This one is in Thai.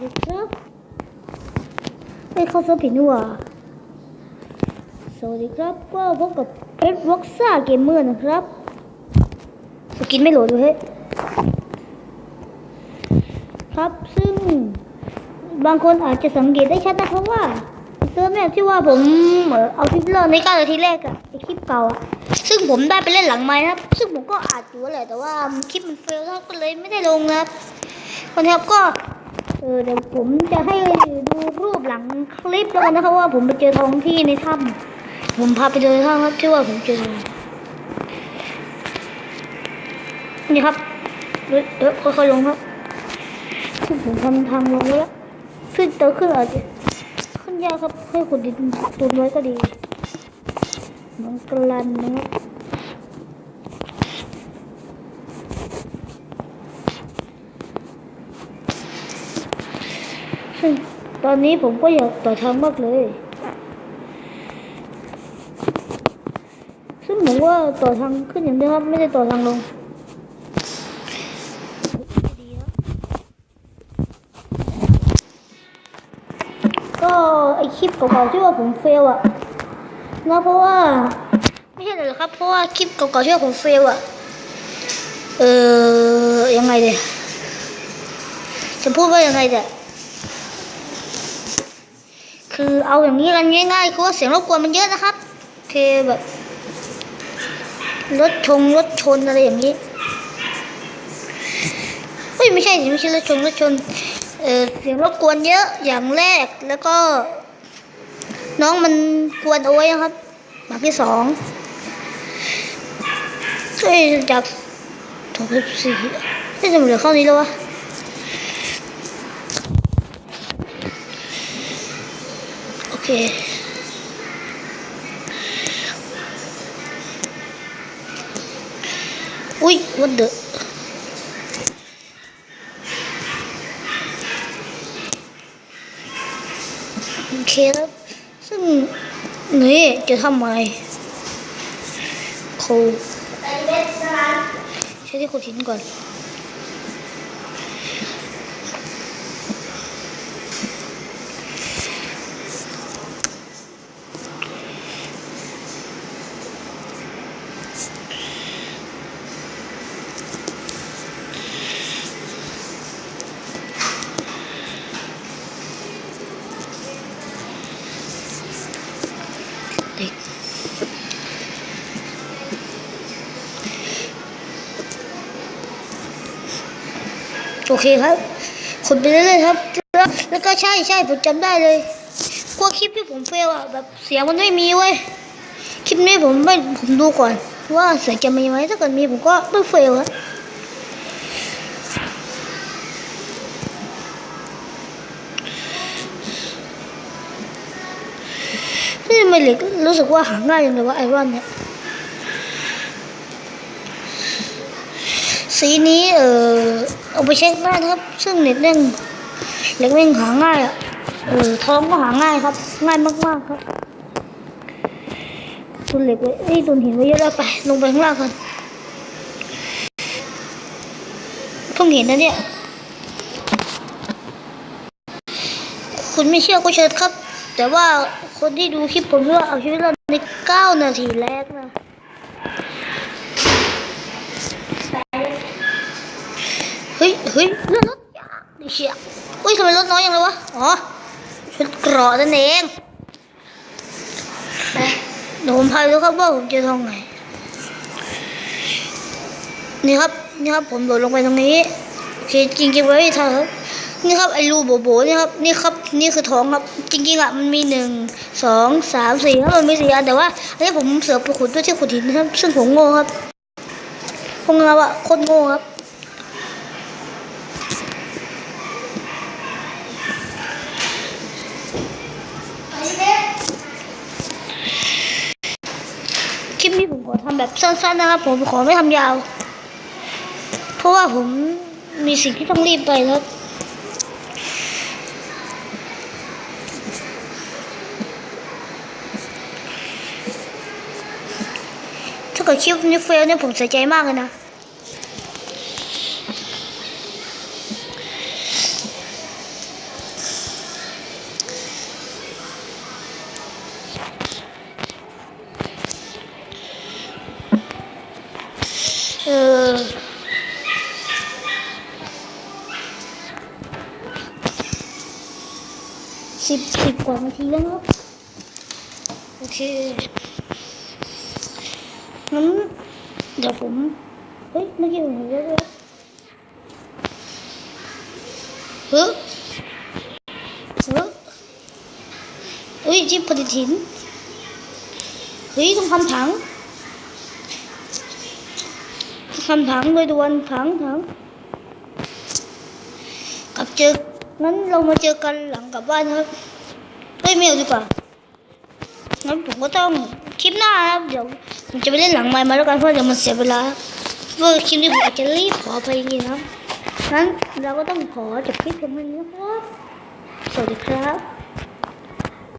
ดีครับไม่เข้าเซิร์ฟผิดนี่ว่าสวัสดีครับก็พบกับเพชรว็อกซ่าเกมเมอร์นะครับสกินไม่โหลดเลยเฮ้ยครับซึ่งบางคนอาจจะสังเกตได้ชัดนะครับว่าเซิร์ฟเนี่ที่ว่าผมเออเอาคลิปเริ่มในก้านทีแรกอะไอคลิปเก่าอะซึ่งผมได้ไปเล่นหลังไม้นะครับ ซึ่งผมก็อาจอยู่แหละแต่ว่าคลิปมันเฟลก็เลยไม่ได้ลงนะครับคนครับก็ เออเดี๋ยวผมจะให้ดูรูปหลังคลิปแล้วกันนะครับว่าผมไปเจอทองที่ในถ้ำผมพาไปเจอถ้ำครับที่ว่าผมเจอ นี่ครับเดี๋ยวเดี๋ยวค่อยๆลงครับซึ่งผมทำทางลงไว้แล้วขึ้นเตอขึ้นอาจจะขึ้นยากครับให้คนดินตุนไว้ก็ดีน้องกลันนะครับ ตอนนี้ผมก็อยากต่อทางมากเลย ซึ่งผมว่าต่อทางขึ้นอย่างเดียวครับ ไม่ได้ต่อทางลงก็ไอคลิปเก่าๆที่ว่าผมเฟลอะนะเพราะว่า ไม่ใช่เลยหรอกครับ เพราะว่าคลิปเก่าๆที่ว่าผมเฟลอะเออยังไงเดียจะพูดว่ายังไงเดีย คือเอาอย่างนี้กันง่ายๆคือว่าเสียงรบกวนมันเยอะนะครับคือแบบรถชงรถชนอะไรอย่างนี้เฮ้ยไม่ใช่สิไม่ใช่รถชงรถชนเออเสียงรบกวนเยอะอย่างแรกแล้วก็ น้องมันกวนเอาไว้นะครับแบบที่สองเฮ้ยจากสองสิบสี่ไม่จะเหลือเข้านี้แล้ววะ โอเคอุ้ยวันเดอโอเคครับ ซึ่งนี่จะทำไม เด็ก โอเคครับขุดไปเรื่อยๆครับแล้วแล้วก็ใช่ใช่ผมจำได้เลยพวกคลิปที่ผมเฟลอะแบบเสียงมันไม่มีเว้ยคลิปนี้ผมไม่ผมดูก่อน ว่าเสียงจะมีไหมถ้าเกิดมีผมก็ไม่เฟลอะ ไมเหล็กรู้สึกว่าหาง่ายจังเลยว่าไอรอนเนี่ย สีนี้เออเอาไปเช็คได้นะครับ ซึ่งเน็ตเร่งเหล็กเร่งหาง่ายอะเออทองก็หาง่ายครับ ง่ายมากๆครับตุนเหล็กไว้เอ้ตุนหินไว้เยอะแล้วไป ลงไปข้างล่างกันเพิ่งเห็นนะเนี่ย คุณไม่เชื่อก็เชิญครับ แต่ว่าคนที่ดูคลิปผมว่าเอาชีวิตรอดในเก้านาทีแรกนะเฮ้ยเฮ้ยเลื่อนรถยากดิเชียเฮ้ยทำไมรถน้อยอย่างเลยวะ อ๋อชุดเกราะนั่นเองเดี๋ยวผมพาไปดูครับว่าผมจอทองไหนนี่ครับ นี่ครับผมโดดลงไปตรงนี้โอเคจริงๆไว้ไม่ทันครับ นี่ครับไอ้รูโบโบนี่ครับนี่ครับนี่คือท้องครับ จริงๆอะมันมีหนึ่งสองสามสี่ครับมันมีสี่อันแต่ว่าอันนี้ผมเสือไปขุดด้วยที่ขุดหินนะครับ ซึ่งผมโง่ครับพวกเราอะโคตรโง่ครับคลิปนี้ผมขอทำแบบสั้นๆนะครับผมขอไม่ทำยาว เพราะว่าผมมีสิ่งที่ต้องรีบไปนะค กิดคลิปนเฟลเนี่ยผมเสียใจมากเลยนะ เออสิบสิบกว่านาทีแล้วเนาะโอเค งั้นเดี๋ยวผม เฮ้ยเมื่อกี้ผมเห็นแล้วด้วยเฮ้เฮ้ยเฮ้ยจิบปฏิทิน เฮ้ยต้องทำถังทำถังเลยด่วนถังถังกลับเจองั้นเรามาเจอกันหลังกลับบ้านครับเฮ้ยไม่เอาดีกว่างั้นผมก็ต้องคลิปหน้าครับเดี๋ยว ผมจะไปเล่นหลังไม้มาแล้วกันเพราะเดี๋ยวมันเสียเวลาเพื่อคลิปนี้ผมอจะรีบขอไปจริงๆครับงั้นเราก็ต้องขอจบคลิปเพียงเท่านี้ครับสวัสดีครับ